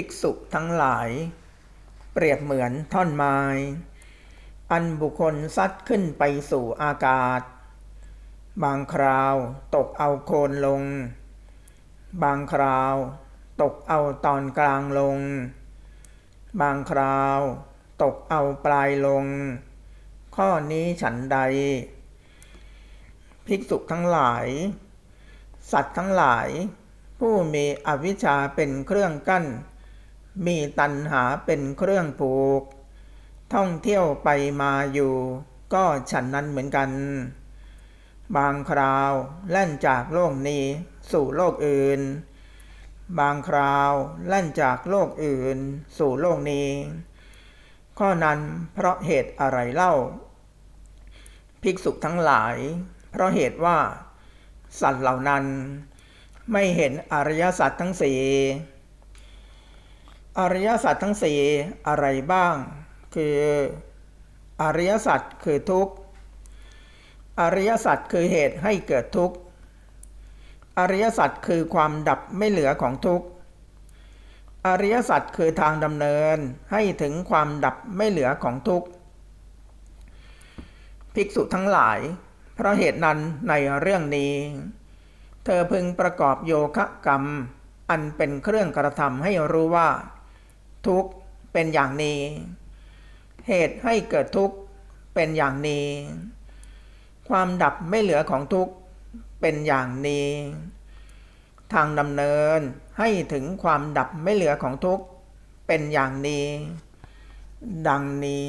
ภิกษุทั้งหลาย เปรียบเหมือนท่อนไม้ อันบุคคลซัดขึ้นไปสู่อากาศ บางคราวตกเอาโคนลง บางคราวตกเอาตอนกลางลง บางคราวตกเอาปลายลง ข้อนี้ฉันใด ภิกษุทั้งหลาย สัตว์ทั้งหลาย ผู้มีอวิชชาเป็นเครื่องกั้น มีตัณหาเป็นเครื่องผูก ท่องเที่ยวไปมาอยู่ ก็ฉันนั้นเหมือนกัน บางคราวแล่นจากโลกนี้สู่โลกอื่น บางคราวแล่นจากโลกอื่นสู่โลกนี้ ข้อนั้นเพราะเหตุอะไรเล่า ภิกษุทั้งหลาย เพราะเหตุว่า สัตว์เหล่านั้น ไม่เห็นอริยสัจทั้งสี่ อริยสัจทั้งสี่อะไรบ้าง คืออริยสัจคือทุกข์อริยสัจคือเหตุให้เกิดทุกข์อริยสัจคือความดับไม่เหลือของทุกข์อริยสัจคือทางดำเนินให้ถึงความดับไม่เหลือของทุกข์ภิกษุทั้งหลาย เพราะเหตุนั้นในเรื่องนี้ เธอพึงประกอบโยคะกรรม อันเป็นเครื่องกระทำให้รู้ว่า ทุกข์เป็นอย่างนี้ เหตุให้เกิดทุกข์เป็นอย่างนี้ ความดับไม่เหลือของทุกข์เป็นอย่างนี้ ทางดำเนินให้ถึงความดับไม่เหลือของทุกข์เป็นอย่างนี้ ดังนี้